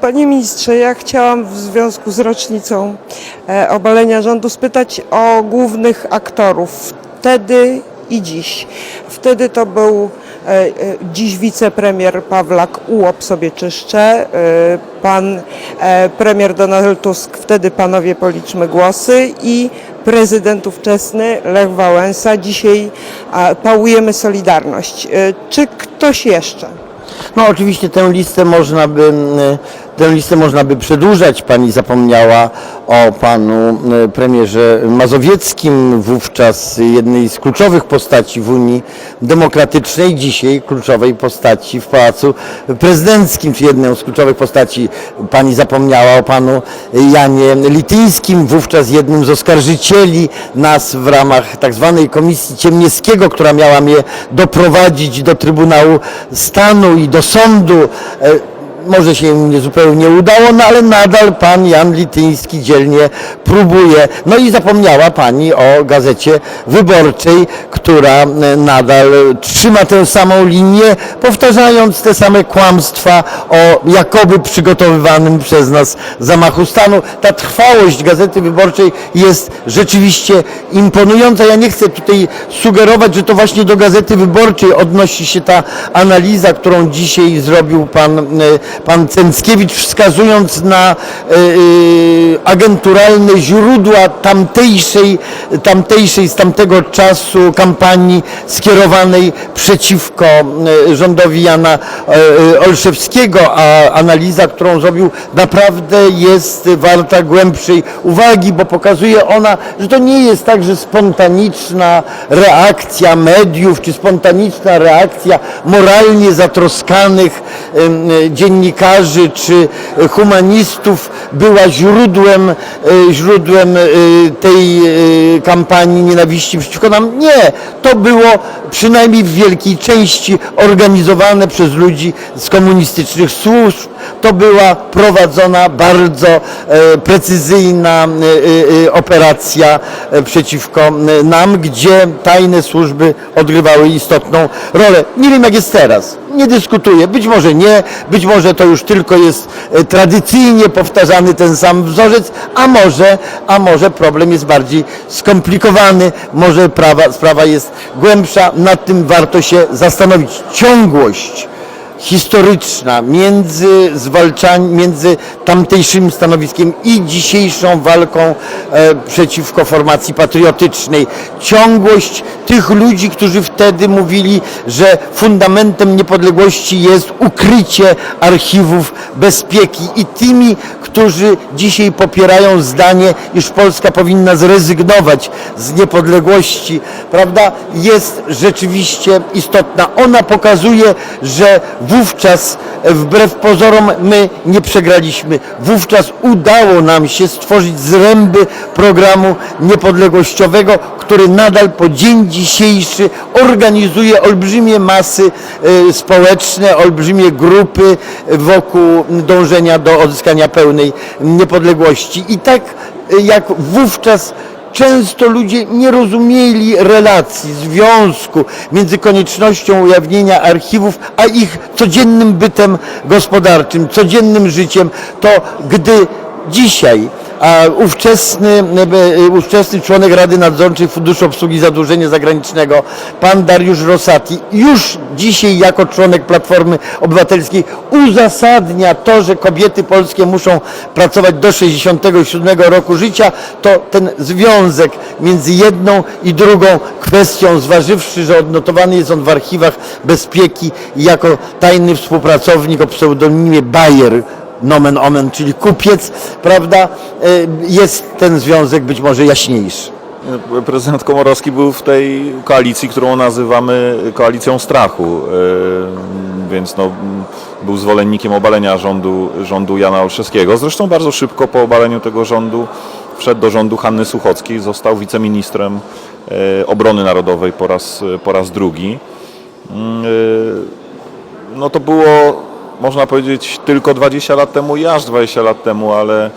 Panie ministrze, ja chciałam w związku z rocznicą e, obalenia rządu spytać o głównych aktorów wtedy i dziś. Wtedy to był e, e, dziś wicepremier Pawlak, ułop sobie czyszczę, e, pan premier Donald Tusk, wtedy panowie policzmy głosy i prezydent ówczesny Lech Wałęsa. Dzisiaj pałujemy Solidarność. Czy ktoś jeszcze? No oczywiście tę listę można by, tę listę można by przedłużać. Pani zapomniała o panu m, premierze Mazowieckim, wówczas jednej z kluczowych postaci w Unii Demokratycznej, dzisiaj kluczowej postaci w Pałacu Prezydenckim, czy jedną z kluczowych postaci. Pani zapomniała o panu Janie Lityńskim, wówczas jednym z oskarżycieli nas w ramach tak zwanej Komisji Ciemniewskiego, która miała mnie doprowadzić do Trybunału Stanu i do sądu. Może się im nie zupełnie udało, no ale nadal pan Jan Lityński dzielnie próbuje. No i zapomniała pani o gazecie wyborczej, która e, nadal trzyma tę samą linię, powtarzając te same kłamstwa o jakoby przygotowywanym przez nas zamachu stanu. Ta trwałość gazety wyborczej jest rzeczywiście imponująca. Ja nie chcę tutaj sugerować, że to właśnie do gazety wyborczej odnosi się ta analiza, którą dzisiaj zrobił pan, e, pan Cęckiewicz, wskazując na e, e, agenturalne źródła tamtejszej, tamtejszej z tamtego czasu kampanii skierowanej przeciwko e, rządowi Jana Olszewskiego, a analiza, którą zrobił, naprawdę jest warta głębszej uwagi, bo pokazuje ona, że to nie jest tak, że spontaniczna reakcja mediów, czy spontaniczna reakcja moralnie zatroskanych e, dziennikarzy, czy humanistów była źródłem, e, źródłem e, tej e, kampanii nienawiści przeciwko nam. Nie, to było przynajmniej w wielkiej części organizowane przez ludzi z komunistycznych służb. To była prowadzona bardzo precyzyjna operacja przeciwko nam, gdzie tajne służby odgrywały istotną rolę. Nie wiem jak jest teraz, nie dyskutuję, być może nie, być może to już tylko jest e, tradycyjnie powtarzany ten sam wzorzec, a może, a może problem jest bardziej skomplikowany, może prawa, sprawa jest głębsza, nad tym warto się zastanowić. Ciągłość historyczna między zwalczaniem, między tamtejszym stanowiskiem i dzisiejszą walką e, przeciwko formacji patriotycznej. Ciągłość tych ludzi, którzy wtedy mówili, że fundamentem niepodległości jest ukrycie archiwów bezpieki i tymi, którzy dzisiaj popierają zdanie, iż Polska powinna zrezygnować z niepodległości, prawda, jest rzeczywiście istotna. Ona pokazuje, że wówczas e, wbrew pozorom my nie przegraliśmy. Wówczas udało nam się stworzyć zręby programu niepodległościowego, który nadal po dzień dzisiejszy organizuje olbrzymie masy e, społeczne, olbrzymie grupy wokół dążenia do odzyskania pełnej niepodległości. I tak e, jak wówczas Często ludzie nie rozumieli relacji, związku między koniecznością ujawnienia archiwów, a ich codziennym bytem gospodarczym, codziennym życiem. To gdy dzisiaj a ówczesny, e, ówczesny członek Rady Nadzorczej Funduszu Obsługi Zadłużenia Zagranicznego, pan Dariusz Rosati, już dzisiaj jako członek Platformy Obywatelskiej uzasadnia to, że kobiety polskie muszą pracować do 67 roku życia, to ten związek między jedną i drugą kwestią, zważywszy, że odnotowany jest on w archiwach bezpieki jako tajny współpracownik o pseudonimie Bayer, nomen omen, czyli kupiec, prawda, e, jest ten związek być może jaśniejszy. Prezydent Komorowski był w tej koalicji, którą nazywamy koalicją strachu, e, więc no, był zwolennikiem obalenia rządu, rządu Jana Olszewskiego. Zresztą bardzo szybko po obaleniu tego rządu wszedł do rządu Hanny Suchockiej, został wiceministrem e, obrony narodowej po raz, po raz drugi. No to było, można powiedzieć, tylko 20 lat temu i aż 20 lat temu, ale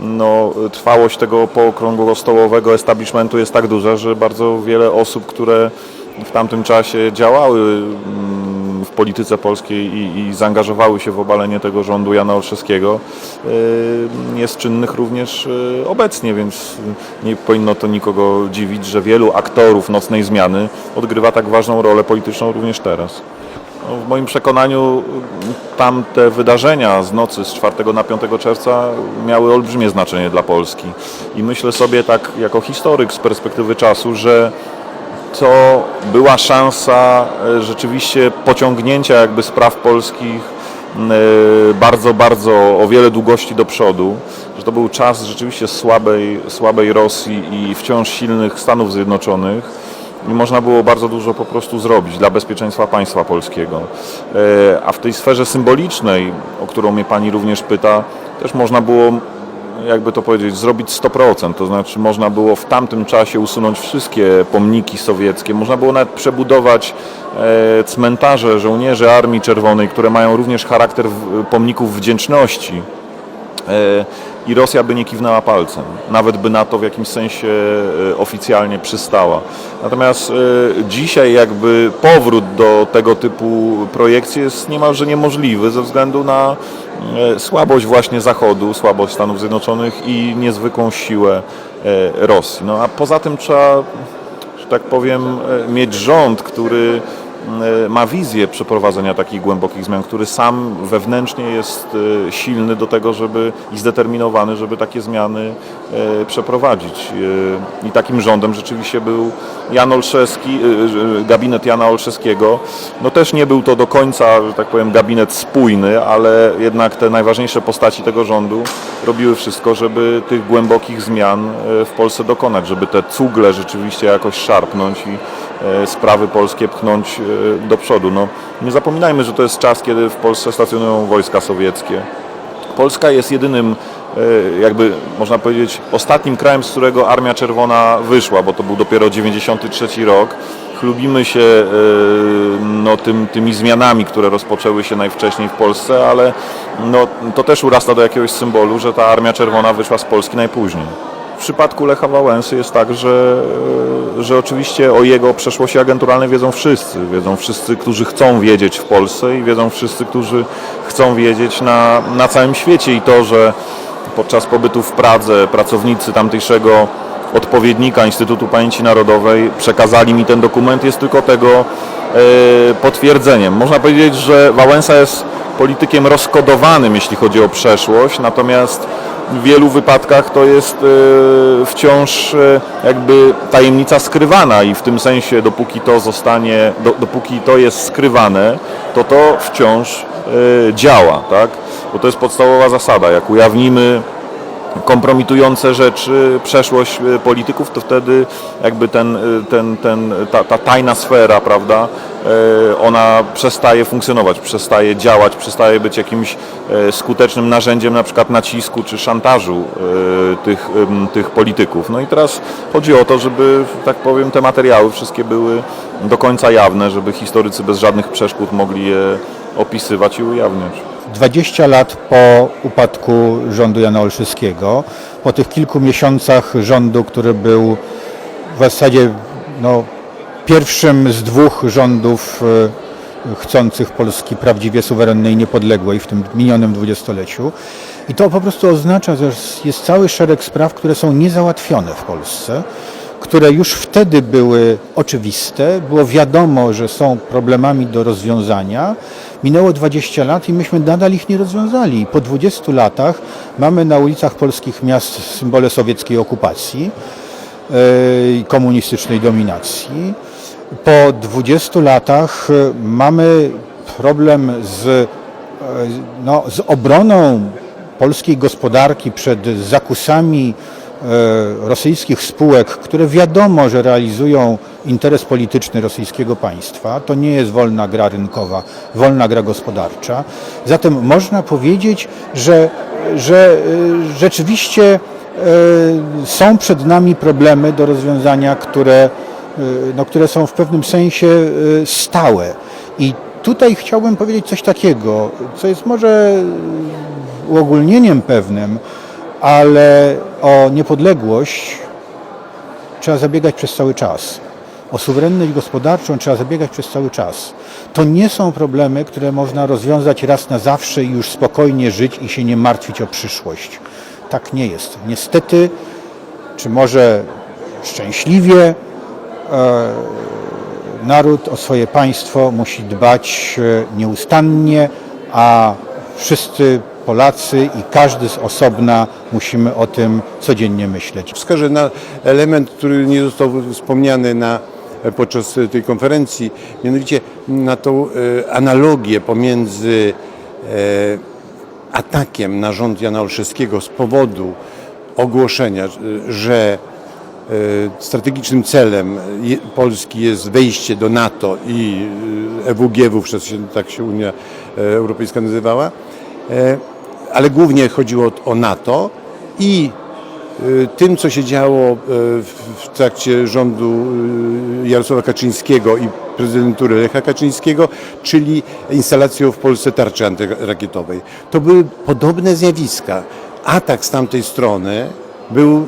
no, trwałość tego pookrągłostołowego establishmentu jest tak duża, że bardzo wiele osób, które w tamtym czasie działały mm, w polityce polskiej i, i zaangażowały się w obalenie tego rządu Jana Olszewskiego, y, jest czynnych również y, obecnie, więc nie powinno to nikogo dziwić, że wielu aktorów Nocnej Zmiany odgrywa tak ważną rolę polityczną również teraz. No, w moim przekonaniu y, tamte wydarzenia z nocy z 4 na 5 czerwca miały olbrzymie znaczenie dla Polski. I myślę sobie tak jako historyk z perspektywy czasu, że to była szansa e, rzeczywiście pociągnięcia jakby spraw polskich m, e, bardzo, bardzo o wiele długości do przodu, że to był czas rzeczywiście słabej, słabej Rosji i wciąż silnych Stanów Zjednoczonych i można było bardzo dużo po prostu zrobić dla bezpieczeństwa państwa polskiego. E, A w tej sferze symbolicznej, o którą mnie Pani również pyta, też można było jakby to powiedzieć, zrobić 100%. To znaczy można było w tamtym czasie usunąć wszystkie pomniki sowieckie, można było nawet przebudować e, cmentarze żołnierzy Armii Czerwonej, które mają również charakter pomników wdzięczności. I Rosja by nie kiwnęła palcem, nawet by na to w jakimś sensie e, oficjalnie przystała. Natomiast e, dzisiaj jakby powrót do tego typu projekcji jest niemalże niemożliwy ze względu na e, słabość właśnie Zachodu, słabość Stanów Zjednoczonych i niezwykłą siłę Rosji. No a poza tym trzeba, że tak powiem, mieć rząd, który ma wizję przeprowadzenia takich głębokich zmian, który sam wewnętrznie jest e, silny do tego, żeby i zdeterminowany, żeby takie zmiany e, przeprowadzić. I takim rządem rzeczywiście był Jan Olszewski, gabinet Jana Olszewskiego. No też nie był to do końca, że tak powiem, gabinet spójny, ale jednak te najważniejsze postaci tego rządu robiły wszystko, żeby tych głębokich zmian w Polsce dokonać, żeby te cugle rzeczywiście jakoś szarpnąć i sprawy polskie pchnąć e, do przodu. No, nie zapominajmy, że to jest czas, kiedy w Polsce stacjonują wojska sowieckie. Polska jest jedynym, e, jakby można powiedzieć, ostatnim krajem, z którego Armia Czerwona wyszła, bo to był dopiero 93 rok. Chlubimy się e, no, tym, tymi zmianami, które rozpoczęły się najwcześniej w Polsce, ale no, to też urasta do jakiegoś symbolu, że ta Armia Czerwona wyszła z Polski najpóźniej. W przypadku Lecha Wałęsy jest tak, że, że oczywiście o jego przeszłości agenturalnej wiedzą wszyscy. Wiedzą wszyscy, którzy chcą wiedzieć w Polsce i wiedzą wszyscy, którzy chcą wiedzieć na, na całym świecie. I to, że podczas pobytu w Pradze pracownicy tamtejszego odpowiednika Instytutu Pamięci Narodowej przekazali mi ten dokument, jest tylko tego e, potwierdzeniem. Można powiedzieć, że Wałęsa jest politykiem rozkodowanym, jeśli chodzi o przeszłość, natomiast w wielu wypadkach to jest e, wciąż e, jakby tajemnica skrywana i w tym sensie dopóki to zostanie, do, dopóki to jest skrywane, to to wciąż e, działa, tak? Bo to jest podstawowa zasada. Jak ujawnimy kompromitujące rzeczy, przeszłość polityków, to wtedy jakby ten, ten, ten, ta, ta tajna sfera, prawda, ona przestaje funkcjonować, przestaje działać, przestaje być jakimś e, skutecznym narzędziem na przykład nacisku czy szantażu e, tych, tych polityków. No i teraz chodzi o to, żeby, tak powiem, te materiały wszystkie były do końca jawne, żeby historycy bez żadnych przeszkód mogli je opisywać i ujawniać. 20 lat po upadku rządu Jana Olszewskiego, po tych kilku miesiącach rządu, który był w zasadzie no, pierwszym z dwóch rządów e, chcących Polski prawdziwie suwerennej niepodległej w tym minionym dwudziestoleciu. I to po prostu oznacza, że jest cały szereg spraw, które są niezałatwione w Polsce, które już wtedy były oczywiste, było wiadomo, że są problemami do rozwiązania. Minęło 20 lat i myśmy nadal ich nie rozwiązali. Po 20 latach mamy na ulicach polskich miast symbole sowieckiej okupacji e, i komunistycznej dominacji. Po 20 latach e, mamy problem z, e, no, z obroną polskiej gospodarki przed zakusami e, rosyjskich spółek, które wiadomo, że realizują interes polityczny rosyjskiego państwa. To nie jest wolna gra rynkowa, wolna gra gospodarcza. Zatem można powiedzieć, że, że e, rzeczywiście są przed nami problemy do rozwiązania, które, no, które są w pewnym sensie e, stałe. I tutaj chciałbym powiedzieć coś takiego, co jest może uogólnieniem pewnym, ale o niepodległość trzeba zabiegać przez cały czas. O suwerenność gospodarczą trzeba zabiegać przez cały czas. To nie są problemy, które można rozwiązać raz na zawsze i już spokojnie żyć i się nie martwić o przyszłość. Tak nie jest. Niestety, czy może szczęśliwie, naród o swoje państwo musi dbać e, nieustannie, a wszyscy Polacy i każdy z osobna musimy o tym codziennie myśleć. Wskażę na element, który nie został wspomniany na, podczas tej konferencji, mianowicie na tą e, analogię pomiędzy e, atakiem na rząd Jana Olszewskiego z powodu ogłoszenia, e, że e, strategicznym celem Polski jest wejście do NATO i e, EWG, wówczas się, tak się Unia e, Europejska nazywała, e, ale głównie chodziło o NATO i tym, co się działo w trakcie rządu Jarosława Kaczyńskiego i prezydentury Lecha Kaczyńskiego, czyli instalacją w Polsce tarczy antyrakietowej. To były podobne zjawiska. Atak z tamtej strony był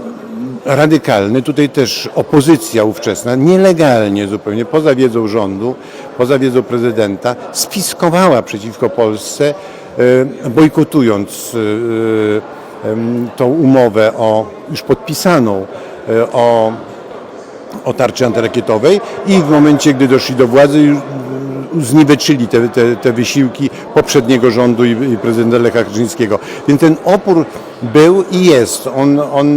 radykalny. Tutaj też opozycja ówczesna, nielegalnie zupełnie, poza wiedzą rządu, poza wiedzą prezydenta, spiskowała przeciwko Polsce, e, bojkotując e, em, tą umowę o, już podpisaną e, o, o tarczy antyrakietowej i w momencie, gdy doszli do władzy, zniweczyli te, te, te wysiłki poprzedniego rządu i, i prezydenta Lecha Kaczyńskiego. Więc ten opór był i jest, on, on,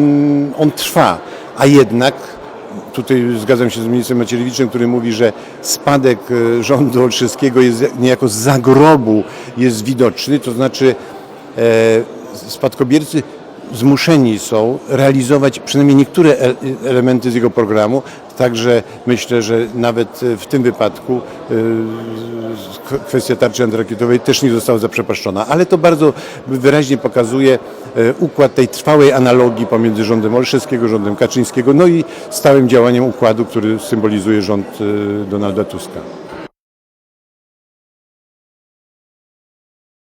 on trwa, a jednak tutaj zgadzam się z ministrem Macierewiczem, który mówi, że spadek e, rządu Olszewskiego jest niejako z zagrobu jest widoczny, to znaczy e, spadkobiercy zmuszeni są realizować przynajmniej niektóre e- elementy z jego programu, także myślę, że nawet w tym wypadku e, kwestia tarczy antyrakietowej też nie została zaprzepaszczona, ale to bardzo wyraźnie pokazuje e, układ tej trwałej analogii pomiędzy rządem Olszewskiego, rządem Kaczyńskiego, no i stałym działaniem układu, który symbolizuje rząd e, Donalda Tuska.